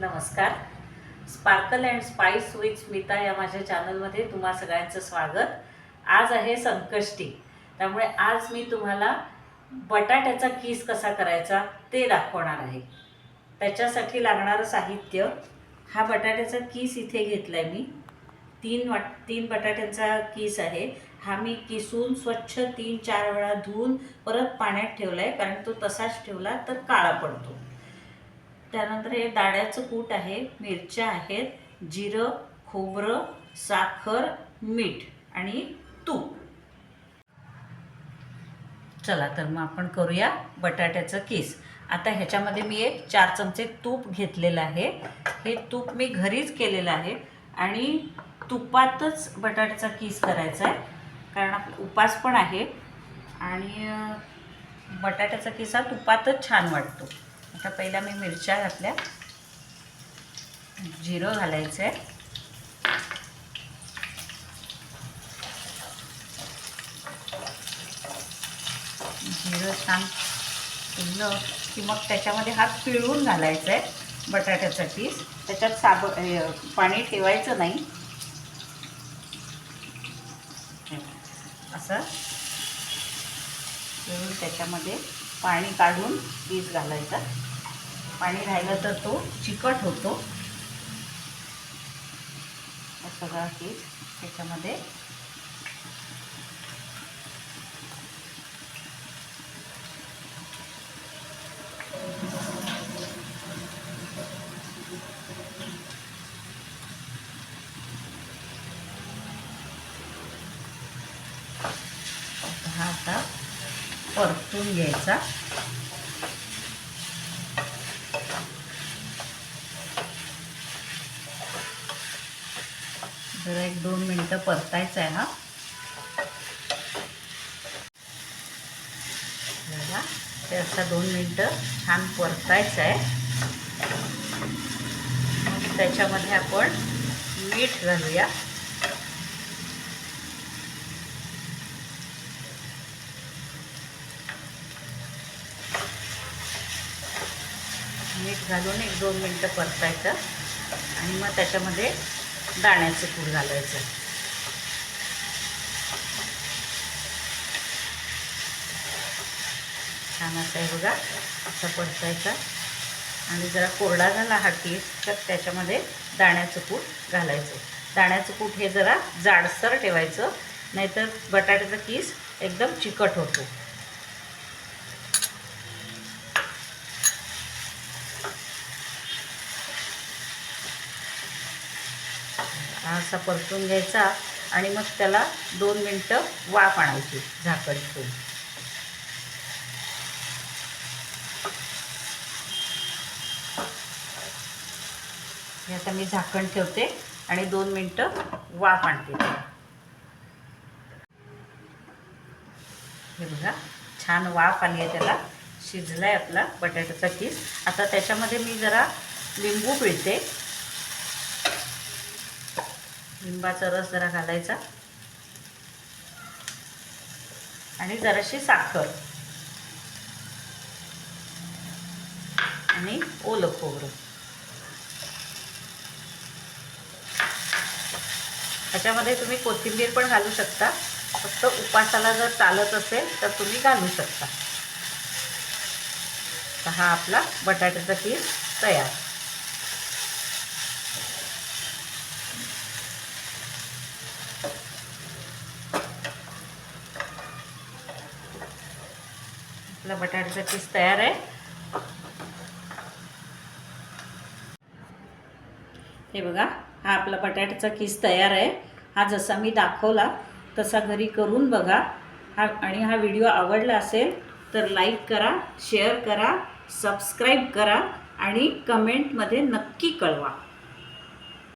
नमस्कार. Sparkle and spice with Smita या माझ्या चॅनलमध्ये तुम्हा सगळ्यांचं स्वागत. आज आहे संकष्टी. त्यामुळे आज मी तुम्हाला बटाट्याचा कीस कसा करायचा ते दाखवणार आहे. त्याच्यासाठी लागणारं साहित्य हा बटाट्याचा कीस इथे घेतला आहे मी. तीन वाट तीन बटाट्यांचा कीस आहे. हा मी किसून स्वच्छ तीन चार वेळा धुवून परत पाण्यात ठेवला आहे कारण तो तसाच ठेवला तर काळा पडतो. त्यानंतर हे डाळ्याचं कूट आहे मिरच्या आहेत जिरं खोबरं साखर मीठ आणि तूप. चला तर मग आपण करूया बटाट्याचं किस. आता ह्याच्यामध्ये मी एक चार चमचे तूप घेतलेलं आहे. हे तूप मी घरीच केलेलं आहे आणि तुपातच बटाट्याचा किस करायचा आहे कारण आपला उपास पण आहे आणि बटाट्याचा किस हा तुपातच छान वाटतो. आता पहिला मी मिरच्या घातल्या. जिरं घालायचं आहे जिरं छान फुललं की मग त्याच्यामध्ये हात पिळून घालायचा आहे बटाट्याचा पीस. त्याच्यात साब पाणी ठेवायचं नाही. असं पिळून त्याच्यामध्ये पाणी काढून पीस घालायचा. पाणी राहिलं तर तो चिकट होतो. सगळा पीस त्याच्यामध्ये. हा आता परतून घ्यायचा. जरा एक दोन मिनटं परतायचा आहे हा. बघा, ते असा दोन मिनटं छान परतायचं आहे. मग त्याच्यामध्ये आपण मीठ घालूया. मीठ घालून एक दोन मिनटं परतायचं. आणि मग त्याच्यामध्ये दाण्याचं कूट घालायचं. छान असं आहे बघा असं परतायचा. आणि जरा कोरडा झाला हा कीस तर त्याच्यामध्ये दाण्याचं कूट घालायचं. दाण्याचं कूट हे जरा जाडसर ठेवायचं नाहीतर बटाट्याचा कीस एकदम चिकट होतो. हा असा परतून घ्यायचा आणि मग त्याला दोन मिनटं वाफ आणायची झाकण ठेवून. हे आता मी झाकण ठेवते आणि दोन मिनटं वाफ आणते. हे बघा छान वाफ आली आहे त्याला. शिजला आहे आपला बटाट्याचा किस. आता त्याच्यामध्ये मी जरा लिंबू पिळते. लिंबाचा रस जरा घालायचा. आणि जराशी साखर. आणि ओलं खोबरं. ह्याच्यामध्ये तुम्ही कोथिंबीर पण घालू शकता. फक्त उपासाला जर चालत असेल तर तुम्ही घालू शकता. तर हा आपला बटाट्याचा कीस तयार. आपला बटाट्याचा किस तयार आहे. हे बघा हा आपला बटाट्याचा किस तयार आहे. हा जसा मी दाखवला तसा घरी करून बघा. हा आणि हा व्हिडिओ आवडला असेल तर लाईक करा शेअर करा सबस्क्राईब करा आणि कमेंटमध्ये नक्की कळवा.